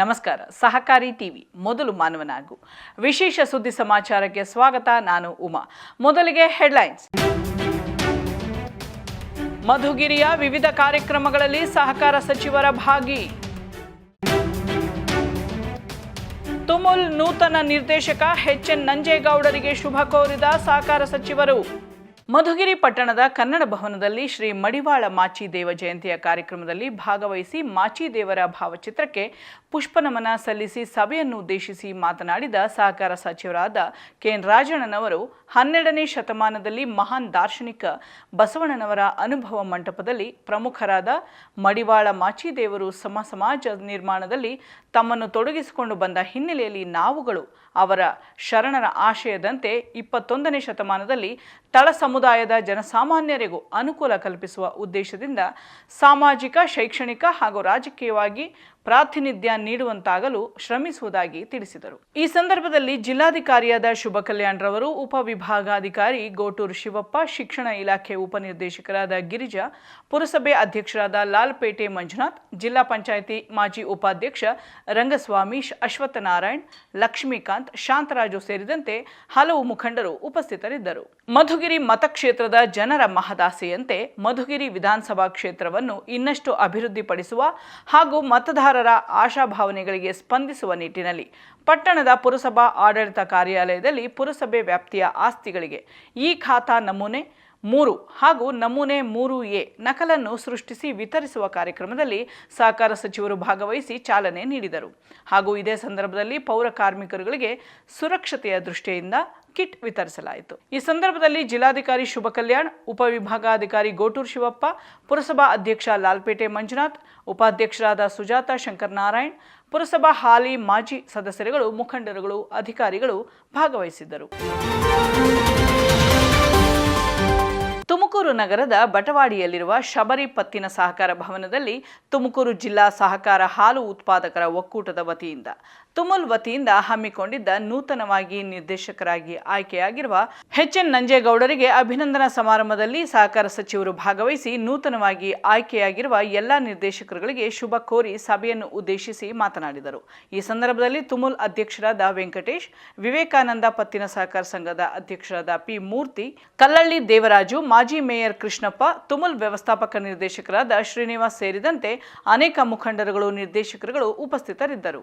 ನಮಸ್ಕಾರ. ಸಹಕಾರಿ ಟಿವಿ, ಮೊದಲು ಮಾನವನಾಗು. ವಿಶೇಷ ಸುದ್ದಿ ಸಮಾಚಾರಕ್ಕೆ ಸ್ವಾಗತ, ನಾನು ಉಮಾ. ಮೊದಲಿಗೆ ಹೆಡ್ಲೈನ್ಸ್. ಮಧುಗಿರಿಯ ವಿವಿಧ ಕಾರ್ಯಕ್ರಮಗಳಲ್ಲಿ ಸಹಕಾರ ಸಚಿವರ ಭಾಗಿ. ತುಮುಲ್ ನೂತನ ನಿರ್ದೇಶಕ ಎಚ್ ಎನ್ ನಂಜೇಗೌಡರಿಗೆ ಶುಭ ಕೋರಿದ ಸಹಕಾರ ಸಚಿವರು. ಮಧುಗಿರಿ ಪಟ್ಟಣದ ಕನ್ನಡ ಭವನದಲ್ಲಿ ಶ್ರೀ ಮಡಿವಾಳ ಮಾಚಿದೇವ ಜಯಂತಿಯ ಕಾರ್ಯಕ್ರಮದಲ್ಲಿ ಭಾಗವಹಿಸಿ ಮಾಚಿದೇವರ ಭಾವಚಿತ್ರಕ್ಕೆ ಪುಷ್ಪನಮನ ಸಲ್ಲಿಸಿ ಸಭೆಯನ್ನು ಉದ್ದೇಶಿಸಿ ಮಾತನಾಡಿದ ಸಹಕಾರ ಸಚಿವರಾದ ಕೆಎನ್ ರಾಜಣ್ಣನವರು, ಹನ್ನೆರಡನೇ ಶತಮಾನದಲ್ಲಿ ಮಹಾನ್ ದಾರ್ಶನಿಕ ಬಸವಣ್ಣನವರ ಅನುಭವ ಮಂಟಪದಲ್ಲಿ ಪ್ರಮುಖರಾದ ಮಡಿವಾಳ ಮಾಚಿದೇವರು ಸಮ ಸಮಾಜ ನಿರ್ಮಾಣದಲ್ಲಿ ತಮ್ಮನ್ನು ತೊಡಗಿಸಿಕೊಂಡು ಬಂದ ಹಿನ್ನೆಲೆಯಲ್ಲಿ ನಾವುಗಳು ಅವರ ಶರಣರ ಆಶಯದಂತೆ ಇಪ್ಪತ್ತೊಂದನೇ ಶತಮಾನದಲ್ಲಿ ತಳ ಸಮುದಾಯದ ಜನಸಾಮಾನ್ಯರಿಗೂ ಅನುಕೂಲ ಕಲ್ಪಿಸುವ ಉದ್ದೇಶದಿಂದ ಸಾಮಾಜಿಕ ಶೈಕ್ಷಣಿಕ ಹಾಗೂ ರಾಜಕೀಯವಾಗಿ ಪ್ರಾತಿನಿಧ್ಯ ನೀಡುವಂತಾಗಲು ಶ್ರಮಿಸುವುದಾಗಿ ತಿಳಿಸಿದರು. ಈ ಸಂದರ್ಭದಲ್ಲಿ ಜಿಲ್ಲಾಧಿಕಾರಿಯಾದ ಶುಭ ಕಲ್ಯಾಣ್ರವರು ಉಪವಿಭಾಗಾಧಿಕಾರಿ ಗೋಟೂರು ಶಿವಪ್ಪ, ಶಿಕ್ಷಣ ಇಲಾಖೆ ಉಪನಿರ್ದೇಶಕರಾದ ಗಿರಿಜಾ, ಪುರಸಭೆ ಅಧ್ಯಕ್ಷರಾದ ಲಾಲ್ಪೇಟೆ ಮಂಜುನಾಥ್, ಜಿಲ್ಲಾ ಪಂಚಾಯಿತಿ ಮಾಜಿ ಉಪಾಧ್ಯಕ್ಷ ರಂಗಸ್ವಾಮಿ ಅಶ್ವತ್ಥನಾರಾಯಣ್, ಲಕ್ಷ್ಮೀಕಾಂತ್, ಶಾಂತರಾಜು ಸೇರಿದಂತೆ ಹಲವು ಮುಖಂಡರು ಉಪಸ್ಥಿತರಿದ್ದರು. ಮಧುಗಿರಿ ಮತಕ್ಷೇತ್ರದ ಜನರ ಮಹದಾಸೆಯಂತೆ ಮಧುಗಿರಿ ವಿಧಾನಸಭಾ ಕ್ಷೇತ್ರವನ್ನು ಇನ್ನಷ್ಟು ಅಭಿವೃದ್ಧಿಪಡಿಸುವ ಹಾಗೂ ಮತದಾರರ ಆಶಾಭಾವನೆಗಳಿಗೆ ಸ್ಪಂದಿಸುವ ನಿಟ್ಟಿನಲ್ಲಿ ಪಟ್ಟಣದ ಪುರಸಭಾ ಆಡಳಿತ ಕಾರ್ಯಾಲಯದಲ್ಲಿ ಪುರಸಭೆ ವ್ಯಾಪ್ತಿಯ ಆಸ್ತಿಗಳಿಗೆ ಈ ಖಾತಾ ನಮೂನೆ ಮೂರು ಹಾಗೂ ನಮೂನೆ ಮೂರು ಎ ನಕಲನ್ನು ಸೃಷ್ಟಿಸಿ ವಿತರಿಸುವ ಕಾರ್ಯಕ್ರಮದಲ್ಲಿ ಸಹಕಾರ ಸಚಿವರು ಭಾಗವಹಿಸಿ ಚಾಲನೆ ನೀಡಿದರು. ಹಾಗೂ ಇದೇ ಸಂದರ್ಭದಲ್ಲಿ ಪೌರ ಕಾರ್ಮಿಕರುಗಳಿಗೆ ಸುರಕ್ಷತೆಯ ದೃಷ್ಟಿಯಿಂದ ಕಿಟ್ ವಿತರಿಸಲಾಯಿತು. ಈ ಸಂದರ್ಭದಲ್ಲಿ ಜಿಲ್ಲಾಧಿಕಾರಿ ಶುಭ ಕಲ್ಯಾಣ್ ಉಪವಿಭಾಗಾಧಿಕಾರಿ ಗೋಟೂರ್ ಶಿವಪ್ಪ, ಪುರಸಭಾ ಅಧ್ಯಕ್ಷ ಲಾಲ್ಪೇಟೆ ಮಂಜುನಾಥ್, ಉಪಾಧ್ಯಕ್ಷರಾದ ಸುಜಾತ ಶಂಕರ್ ನಾರಾಯಣ್ ಪುರಸಭಾ ಹಾಲಿ ಮಾಜಿ ಸದಸ್ಯರುಗಳು, ಮುಖಂಡರುಗಳು, ಅಧಿಕಾರಿಗಳು ಭಾಗವಹಿಸಿದ್ದರು. ತುಮಕೂರು ನಗರದ ಬಟವಾಡಿಯಲ್ಲಿರುವ ಶಬರಿ ಪತ್ತಿನ ಸಹಕಾರ ಭವನದಲ್ಲಿ ತುಮಕೂರು ಜಿಲ್ಲಾ ಸಹಕಾರ ಹಾಲು ಉತ್ಪಾದಕರ ಒಕ್ಕೂಟದ ವತಿಯಿಂದ ತುಮುಲ್ ವತಿಯಿಂದ ಹಮ್ಮಿಕೊಂಡಿದ್ದ ನೂತನವಾಗಿ ನಿರ್ದೇಶಕರಾಗಿ ಆಯ್ಕೆಯಾಗಿರುವ ಎಚ್ ಎನ್ ನಂಜೇಗೌಡರಿಗೆ ಅಭಿನಂದನಾ ಸಮಾರಂಭದಲ್ಲಿ ಸಹಕಾರ ಸಚಿವರು ಭಾಗವಹಿಸಿ ನೂತನವಾಗಿ ಆಯ್ಕೆಯಾಗಿರುವ ಎಲ್ಲ ನಿರ್ದೇಶಕರುಗಳಿಗೆ ಶುಭ ಕೋರಿ ಸಭೆಯನ್ನು ಉದ್ದೇಶಿಸಿ ಮಾತನಾಡಿದರು. ಈ ಸಂದರ್ಭದಲ್ಲಿ ತುಮುಲ್ ಅಧ್ಯಕ್ಷರಾದ ವೆಂಕಟೇಶ್, ವಿವೇಕಾನಂದ ಪತ್ತಿನ ಸಹಕಾರ ಸಂಘದ ಅಧ್ಯಕ್ಷರಾದ ಪಿ ಮೂರ್ತಿ, ಕಲ್ಲಳ್ಳಿ ದೇವರಾಜು, ಮಾಜಿ ಮೇಯರ್ ಕೃಷ್ಣಪ್ಪ, ತುಮುಲ್ ವ್ಯವಸ್ಥಾಪಕ ನಿರ್ದೇಶಕರಾದ ಶ್ರೀನಿವಾಸ್ ಸೇರಿದಂತೆ ಅನೇಕ ಮುಖಂಡರುಗಳು, ನಿರ್ದೇಶಕರುಗಳು ಉಪಸ್ಥಿತರಿದ್ದರು.